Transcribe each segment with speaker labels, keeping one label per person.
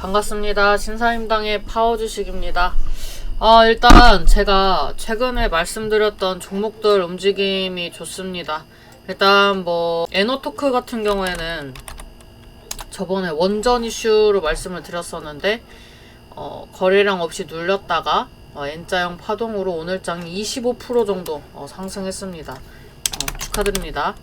Speaker 1: 반갑습니다. 신사임당의 파워 주식입니다. 아, 일단 제가 최근에 말씀드렸던 종목들 움직임이 좋습니다. 일단 뭐 에너토크 같은 경우에는 저번에 원전 이슈로 말씀을 드렸었는데 어, 거래량 없이 눌렸다가 어, N자형 파동으로 오늘 장이 25% 정도 어, 상승했습니다. 어, 축하드립니다.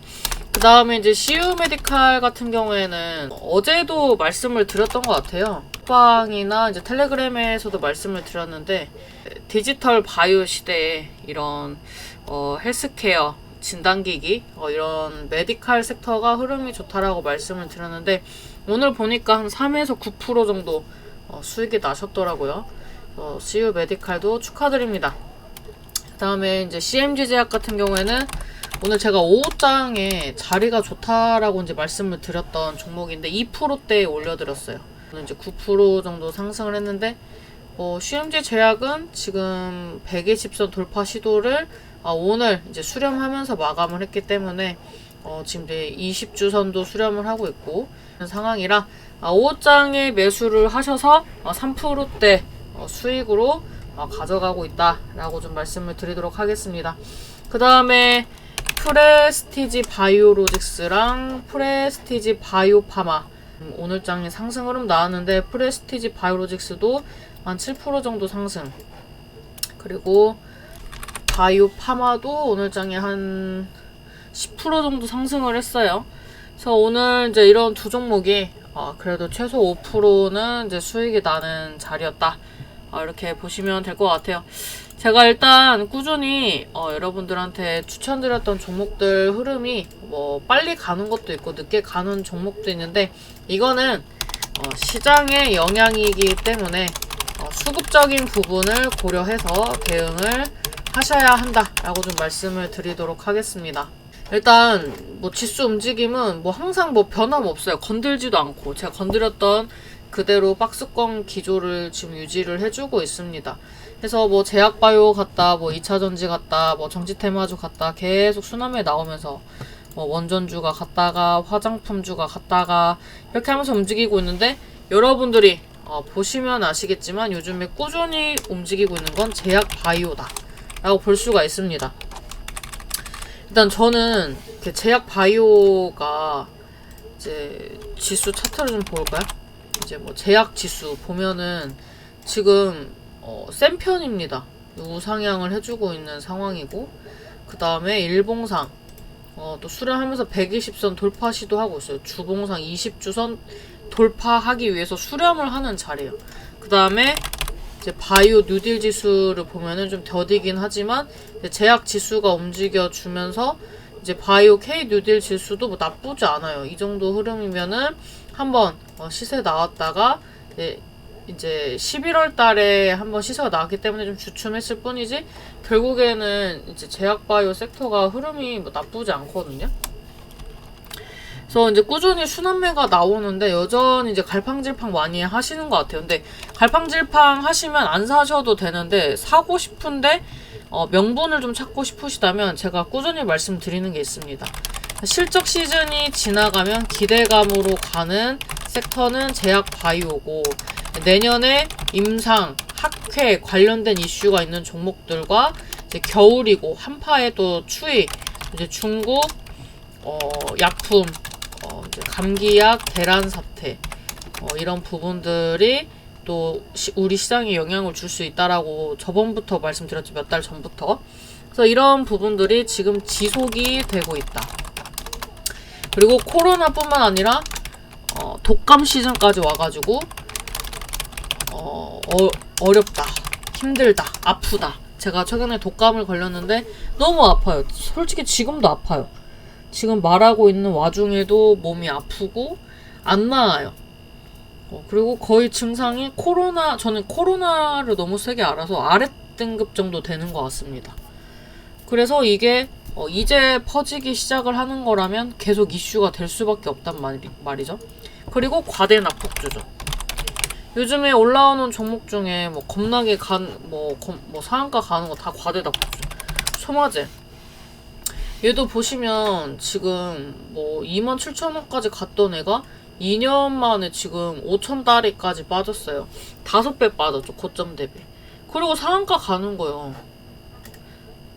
Speaker 1: 그 다음에 이제 CU 메디칼 같은 경우에는 어제도 말씀을 드렸던 것 같아요. 빵이나 이제 텔레그램에서도 말씀을 드렸는데 디지털 바이오 시대에 이런 어, 헬스케어 진단기기 어, 이런 메디칼 섹터가 흐름이 좋다라고 말씀을 드렸는데 오늘 보니까 한 3에서 9% 정도 어, 수익이 나셨더라고요. 어, CU 메디칼도 축하드립니다. 그 다음에 이제 CMG 제약 같은 경우에는 오늘 제가 5장에 자리가 좋다라고 이제 말씀을 드렸던 종목인데 2%대에 올려드렸어요. 오늘 이제 9% 정도 상승을 했는데 어, CMG 제약은 지금 120선 돌파 시도를 아, 오늘 이제 수렴하면서 마감을 했기 때문에 어, 지금 이제 20주선도 수렴을 하고 있고 상황이라 아, 5장에 매수를 하셔서 어, 3%대 어, 수익으로 어, 가져가고 있다라고 좀 말씀을 드리도록 하겠습니다. 그 다음에 프레스티지 바이오로직스랑 프레스티지 바이오파마 음, 오늘 장에 상승 흐름 나왔는데 프레스티지 바이오로직스도 한 7% 정도 상승 그리고 바이오파마도 오늘 장에 한 10% 정도 상승을 했어요. 그래서 오늘 이제 이런 두 종목이 어, 그래도 최소 5%는 이제 수익이 나는 자리였다. 어, 이렇게 보시면 될 것 같아요. 제가 일단 꾸준히 어, 여러분들한테 추천드렸던 종목들 흐름이 뭐 빨리 가는 것도 있고 늦게 가는 종목도 있는데 이거는 어, 시장의 영향이기 때문에 어, 수급적인 부분을 고려해서 대응을 하셔야 한다라고 좀 말씀을 드리도록 하겠습니다. 일단 뭐 지수 움직임은 뭐 항상 뭐 변함없어요. 건들지도 않고 제가 건드렸던 그대로 박스권 기조를 지금 유지를 해주고 있습니다. 그래서 뭐 제약바이오 같다, 뭐 2차전지 같다, 뭐 정지테마주 같다 계속 수남에 나오면서 뭐 원전주가 갔다가 화장품주가 갔다가 이렇게 하면서 움직이고 있는데 여러분들이 어, 보시면 아시겠지만 요즘에 꾸준히 움직이고 있는 건 제약바이오다 라고 볼 수가 있습니다. 일단 저는 이렇게 제약 바이오가 이제 지수 차트를 좀 볼까요? 이제 뭐 제약 지수 보면은 지금 어, 센 편입니다. 우상향을 해주고 있는 상황이고 그 다음에 일봉상 어, 또 수렴하면서 120선 돌파 시도하고 있어요. 주봉상 20주선 돌파하기 위해서 수렴을 하는 자리예요. 그 다음에 이제 바이오 뉴딜 지수를 보면은 좀 더디긴 하지만 제약 지수가 움직여 주면서 이제 바이오 K 뉴딜 지수도 뭐 나쁘지 않아요. 이 정도 흐름이면은 한번 어, 시세 나왔다가 이제 이제 11월 달에 한번 시세가 나왔기 때문에 좀 주춤했을 뿐이지 결국에는 이제 제약 바이오 섹터가 흐름이 뭐 나쁘지 않거든요. 그래서 이제 꾸준히 순환매가 나오는데 여전히 이제 갈팡질팡 많이 하시는 것 같아요. 근데 갈팡질팡 하시면 안 사셔도 되는데 사고 싶은데 어, 명분을 좀 찾고 싶으시다면 제가 꾸준히 말씀드리는 게 있습니다. 실적 시즌이 지나가면 기대감으로 가는 섹터는 제약 바이오고 내년에 임상, 학회 관련된 이슈가 있는 종목들과 이제 겨울이고 한파에 또 추위, 이제 중국 어, 약품, 어, 이제 감기약, 대란 사태 어, 이런 부분들이 또 시, 우리 시장에 영향을 줄 수 있다라고 저번부터 말씀드렸죠 몇 달 전부터. 그래서 이런 부분들이 지금 지속이 되고 있다. 그리고 코로나뿐만 아니라 어, 독감 시즌까지 와가지고 어, 어, 어렵다, 힘들다, 아프다. 제가 최근에 독감을 걸렸는데 너무 아파요. 솔직히 지금도 아파요. 지금 말하고 있는 와중에도 몸이 아프고 안 나아요. 어, 그리고 거의 증상이 코로나, 저는 코로나를 너무 세게 알아서 아랫 등급 정도 되는 것 같습니다. 그래서 이게 어, 이제 퍼지기 시작을 하는 거라면 계속 이슈가 될 수밖에 없단 말이, 말이죠. 그리고 과대 납 폭주죠. 요즘에 올라오는 종목 중에 뭐 겁나게 간, 뭐, 검, 뭐 상한가 가는 거 다 과대 납 폭주. 소마제. 얘도 보시면 지금 뭐 27,000원까지 갔던 애가 2년 만에 지금 5천 달러까지 빠졌어요. 5배 빠졌죠, 고점 대비. 그리고 상한가 가는 거예요.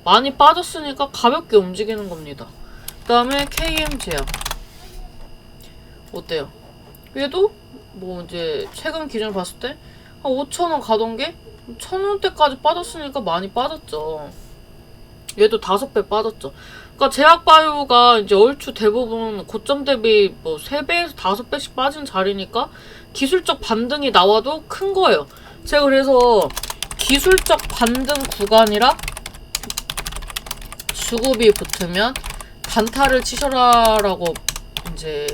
Speaker 1: 많이 빠졌으니까 가볍게 움직이는 겁니다. 그 다음에 KM 제약. 어때요? 얘도 뭐 이제 최근 기준 봤을 때 한 5천원 가던 게 1,000원대까지 빠졌으니까 많이 빠졌죠. 얘도 5배 빠졌죠. 그러니까 제약바이오가 이제 얼추 대부분 고점 대비 뭐 3배에서 5배씩 빠진 자리니까 기술적 반등이 나와도 큰 거예요. 제가 그래서 기술적 반등 구간이라 수급이 붙으면 단타를 치셔라라고 이제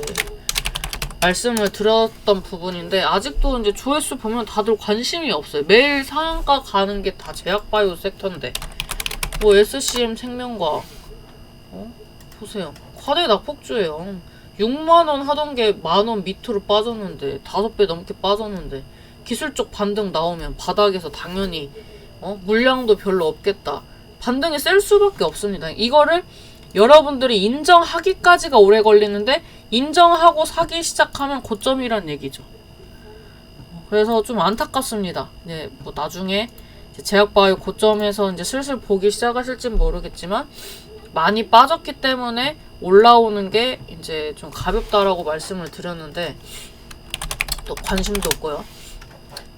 Speaker 1: 말씀을 드렸던 부분인데 아직도 이제 조회수 보면 다들 관심이 없어요. 매일 상한가 가는 게 다 제약바이오 섹터인데 뭐 SCM 생명과 어? 보세요. 과대 낙폭주예요. 6만 원 하던 게 만 원 밑으로 빠졌는데 다섯 배 넘게 빠졌는데 기술적 반등 나오면 바닥에서 당연히 어? 물량도 별로 없겠다. 반등이 셀 수밖에 없습니다. 이거를 여러분들이 인정하기까지가 오래 걸리는데 인정하고 사기 시작하면 고점이란 얘기죠. 그래서 좀 안타깝습니다. 네, 뭐 나중에 제약바이오 고점에서 이제 슬슬 보기 시작하실진 모르겠지만 많이 빠졌기 때문에 올라오는 게 이제 좀 가볍다라고 말씀을 드렸는데 또 관심도 없고요.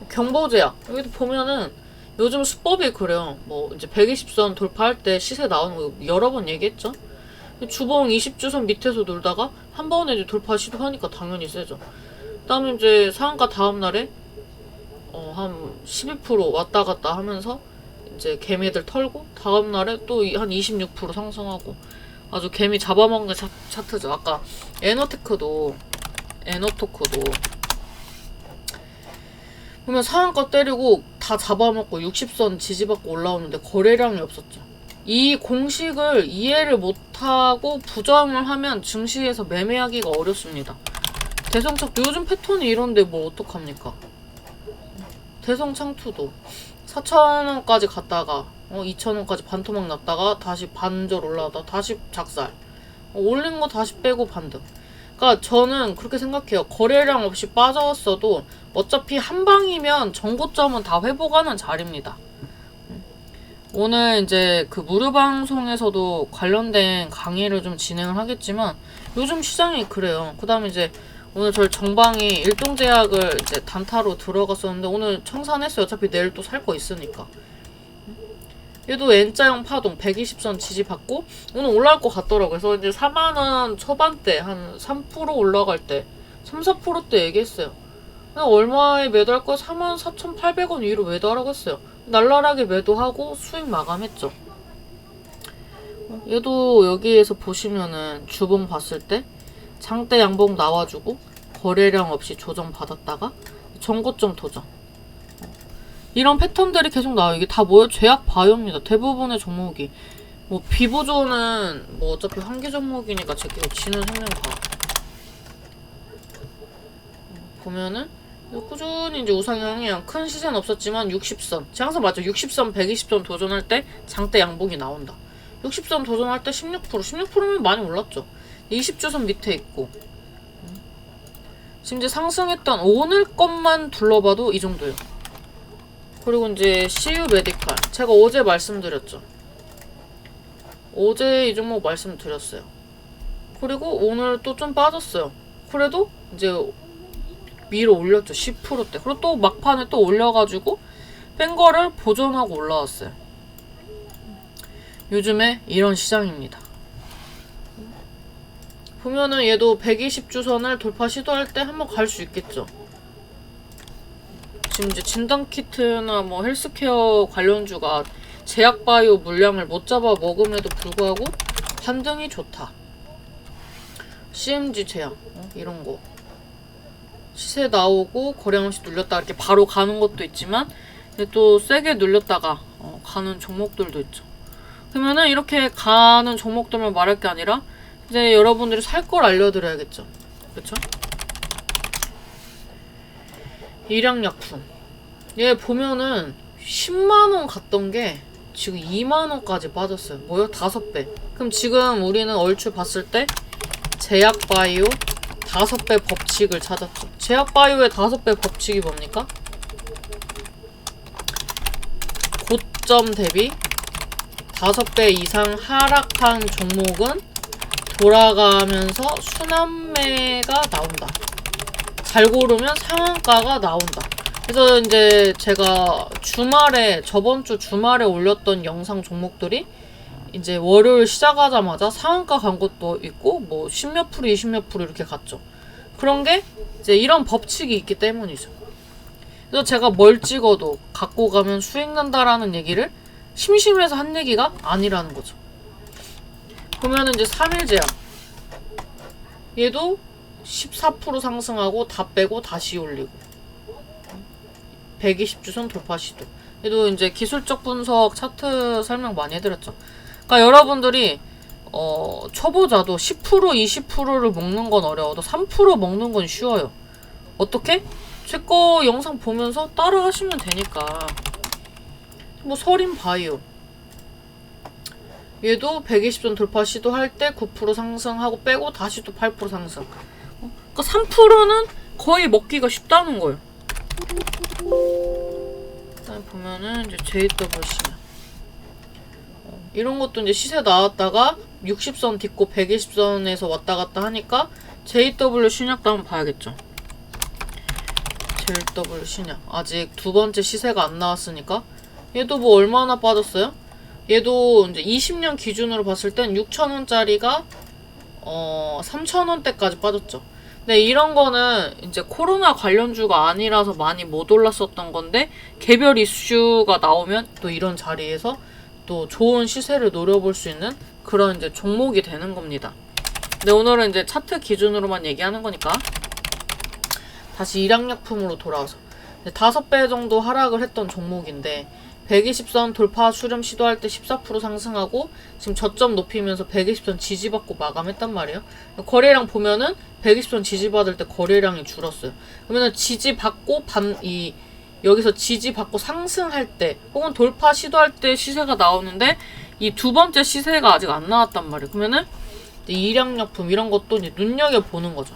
Speaker 1: 경보제약 여기도 보면은 요즘 수법이 그래요. 뭐 이제 120선 돌파할 때 시세 나오는 거 여러 번 얘기했죠. 주봉 20주선 밑에서 놀다가 한 번에 이제 돌파 시도하니까 당연히 세죠. 그다음에 이제 상한가 다음 날에 어, 한 12% 왔다 갔다 하면서 이제 개미들 털고 다음 날에 또 한 26% 상승하고 아주 개미 잡아먹는 차, 차트죠. 아까 에너테크도 에너토크도 보면 상한가 때리고 다 잡아먹고 60선 지지받고 올라오는데 거래량이 없었죠. 이 공식을 이해를 못하고 부정을 하면 증시에서 매매하기가 어렵습니다. 대성착 요즘 패턴이 이런데 뭐 어떡합니까? 대성창투도 4,000원까지 갔다가 어, 2,000원까지 반토막 났다가 다시 반절 올라가다 다시 작살 어, 올린 거 다시 빼고 반등 그러니까 저는 그렇게 생각해요 거래량 없이 빠졌어도 어차피 한 방이면 정고점은 다 회복하는 자리입니다 음. 오늘 이제 그 무료 방송에서도 관련된 강의를 좀 진행을 하겠지만 요즘 시장이 그래요 그 다음에 이제 오늘 저희 정방이 일동제약을 이제 단타로 들어갔었는데 오늘 청산했어요. 어차피 내일 또 살 거 있으니까. 얘도 N자형 파동 120선 지지받고 오늘 올라갈 것 같더라고요. 그래서 이제 4만원 초반대 한 3% 올라갈 때 3, 4%대 얘기했어요. 얼마에 매도할 거 44,800원 위로 매도하라고 했어요. 날라라게 매도하고 수익 마감했죠. 얘도 여기에서 보시면은 주봉 봤을 때 장대 양봉 나와주고 거래량 없이 조정 받았다가 전고점 도전 이런 패턴들이 계속 나와요. 이게 다 뭐예요? 제약 바이오입니다. 대부분의 종목이. 뭐 비보조는 뭐 어차피 환기 종목이니까 제끼고 지는 생명과 보면은 꾸준히 이제 우상향이야 큰 시세는 없었지만 60선. 제가 항상 맞죠. 60선 120선 도전할 때 장대 양봉이 나온다. 60선 도전할 때 16% 16%면 많이 올랐죠. 20주선 밑에 있고. 지금 이제 상승했던 오늘 것만 둘러봐도 이 정도예요. 그리고 이제 CU 메디칼 제가 어제 말씀드렸죠. 어제 이 종목 말씀드렸어요. 그리고 오늘 또 좀 빠졌어요. 그래도 이제 위로 올렸죠. 10%대. 그리고 또 막판에 또 올려가지고 뺀 거를 보존하고 올라왔어요. 요즘에 이런 시장입니다. 보면은 얘도 120 주선을 돌파 시도할 때 한번 갈 수 있겠죠. 지금 이제 진단키트나 뭐 헬스케어 관련주가 제약바이오 물량을 못 잡아 먹음에도 불구하고 반등이 좋다. CMG 제약 어? 이런 거 시세 나오고 거래량 없이 눌렸다 이렇게 바로 가는 것도 있지만 또 세게 눌렸다가 어, 가는 종목들도 있죠. 그러면은 이렇게 가는 종목들만 말할 게 아니라 이제 여러분들이 살 걸 알려드려야겠죠. 그쵸? 일양약품. 얘 보면은 10만원 갔던 게 지금 2만원까지 빠졌어요. 뭐요? 5배. 그럼 지금 우리는 얼추 봤을 때 제약바이오, 다섯 배 법칙을 찾았죠. 제약바이오의 다섯 배 법칙이 뭡니까? 고점 대비 다섯 배 이상 하락한 종목은 돌아가면서 순환매가 나온다. 잘 고르면 상한가가 나온다. 그래서 이제 제가 주말에 저번 주 주말에 올렸던 영상 종목들이 이제 월요일 시작하자마자 상한가 간 것도 있고 뭐 십몇 프로, 이십몇 프로 이렇게 갔죠. 그런 게 이제 이런 법칙이 있기 때문이죠. 그래서 제가 뭘 찍어도 갖고 가면 수익 난다라는 얘기를 심심해서 한 얘기가 아니라는 거죠. 보면은 이제 3일 제한. 얘도 14% 상승하고 다 빼고 다시 올리고. 120주선 돌파 시도. 얘도 이제 기술적 분석 차트 설명 많이 해드렸죠. 그러니까 여러분들이 어, 초보자도 10% 20%를 먹는 건 어려워도 3% 먹는 건 쉬워요. 어떻게? 제 거 영상 보면서 따라 하시면 되니까. 뭐 서린 바이오. 얘도 120선 돌파 시도할 때 9% 상승하고 빼고 다시 또 8% 상승. 어? 그러니까 3%는 거의 먹기가 쉽다는 거예요. 그다음에 보면은 이제 어, 이런 것도 이제 시세 나왔다가 60선 딛고 120선에서 왔다 갔다 하니까 JW 신약도 한번 봐야겠죠. JW 신약 아직 두 번째 시세가 안 나왔으니까 얘도 뭐 얼마나 빠졌어요? 얘도 이제 20년 기준으로 봤을 땐 6,000원짜리가 어 3,000원대까지 빠졌죠. 근데 이런 거는 이제 코로나 관련주가 아니라서 많이 못 올랐었던 건데 개별 이슈가 나오면 또 이런 자리에서 또 좋은 시세를 노려볼 수 있는 그런 이제 종목이 되는 겁니다. 근데 오늘은 이제 차트 기준으로만 얘기하는 거니까 다시 일양약품으로 돌아와서 다섯 배 정도 하락을 했던 종목인데 120선 돌파 수렴 시도할 때 14% 상승하고 지금 저점 높이면서 120선 지지받고 마감했단 말이에요. 거래량 보면은 120선 지지받을 때 거래량이 줄었어요. 그러면은 지지받고 반이 여기서 지지받고 상승할 때 혹은 돌파 시도할 때 시세가 나오는데 이 두 번째 시세가 아직 안 나왔단 말이에요. 그러면은 일양약품 이런 것도 이제 눈여겨 보는 거죠.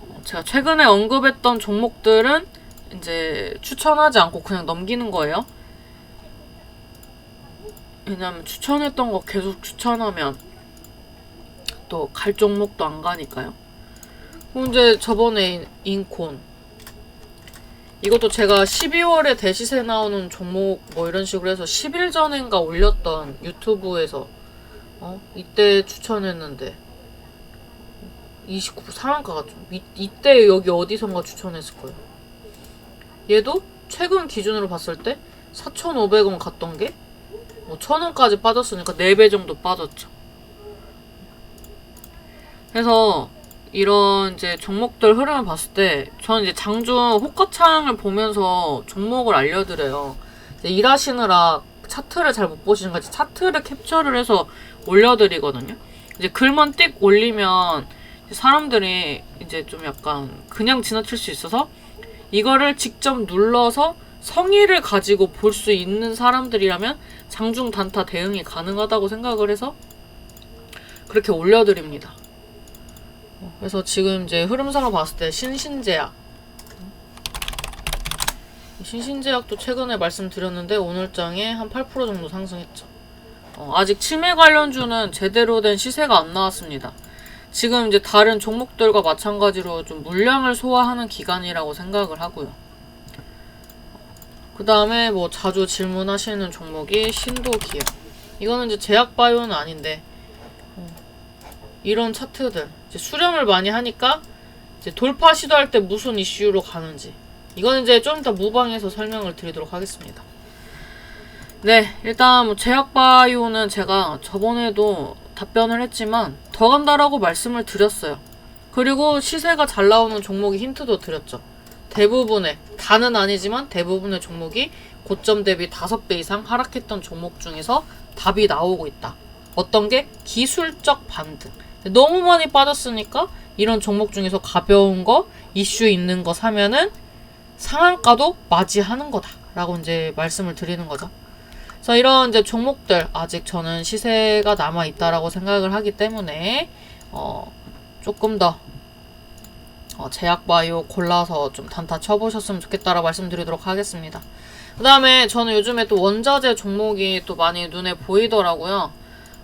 Speaker 1: 어, 제가 최근에 언급했던 종목들은 이제 추천하지 않고 그냥 넘기는 거예요. 왜냐면 추천했던 거 계속 추천하면 또 갈 종목도 안 가니까요. 이제 저번에 인콘 이것도 제가 12월에 대시세 나오는 종목 뭐 이런 식으로 해서 10일 전인가 올렸던 유튜브에서 어 이때 추천했는데 29% 상한가가 좀 이, 이때 여기 어디선가 추천했을 거예요. 얘도 최근 기준으로 봤을 때 4,500원 갔던 게 뭐 1,000원까지 빠졌으니까 4배 정도 빠졌죠. 그래서 이런 이제 종목들 흐름을 봤을 때 저는 이제 장중 호가창을 보면서 종목을 알려드려요. 일하시느라 차트를 잘 못 보시는 거지 차트를 캡처를 해서 올려드리거든요. 이제 글만 띡 올리면 사람들이 이제 좀 약간 그냥 지나칠 수 있어서 이거를 직접 눌러서 성의를 가지고 볼 수 있는 사람들이라면 장중 단타 대응이 가능하다고 생각을 해서 그렇게 올려드립니다. 어, 그래서 지금 이제 흐름상을 봤을 때 신신제약 신신제약도 최근에 말씀드렸는데 오늘장에 한 8% 정도 상승했죠. 어, 아직 치매 관련주는 제대로 된 시세가 안 나왔습니다. 지금 이제 다른 종목들과 마찬가지로 좀 물량을 소화하는 기간이라고 생각을 하고요. 그 다음에 뭐 자주 질문하시는 종목이 신도기업. 이거는 이제 제약바이오는 아닌데, 어, 이런 차트들. 이제 수렴을 많이 하니까, 이제 돌파 시도할 때 무슨 이슈로 가는지. 이건 이제 좀 이따 무방에서 설명을 드리도록 하겠습니다. 네, 일단 뭐 제약바이오는 제가 저번에도 답변을 했지만 더 간다라고 말씀을 드렸어요. 그리고 시세가 잘 나오는 종목이 힌트도 드렸죠. 대부분의 다는 아니지만 대부분의 종목이 고점 대비 5배 이상 하락했던 종목 중에서 답이 나오고 있다. 어떤 게 기술적 반등. 너무 많이 빠졌으니까 이런 종목 중에서 가벼운 거, 이슈 있는 거 사면은 상한가도 맞이하는 거다라고 이제 말씀을 드리는 거죠. 그래서 이런 이제 종목들 아직 저는 시세가 남아 있다라고 생각을 하기 때문에 어, 조금 더 어, 제약바이오 골라서 좀 단타 쳐보셨으면 좋겠다라고 말씀드리도록 하겠습니다. 그 다음에 저는 요즘에 또 원자재 종목이 또 많이 눈에 보이더라고요.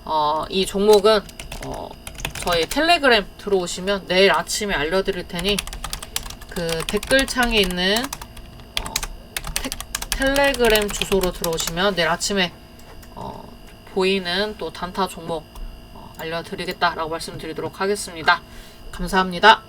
Speaker 1: 어, 이 종목은 어, 저희 텔레그램 들어오시면 내일 아침에 알려드릴 테니 그 댓글창에 있는 텔레그램 주소로 들어오시면 내일 아침에 어, 보이는 또 단타 종목 어, 알려드리겠다라고 말씀드리도록 하겠습니다. 감사합니다.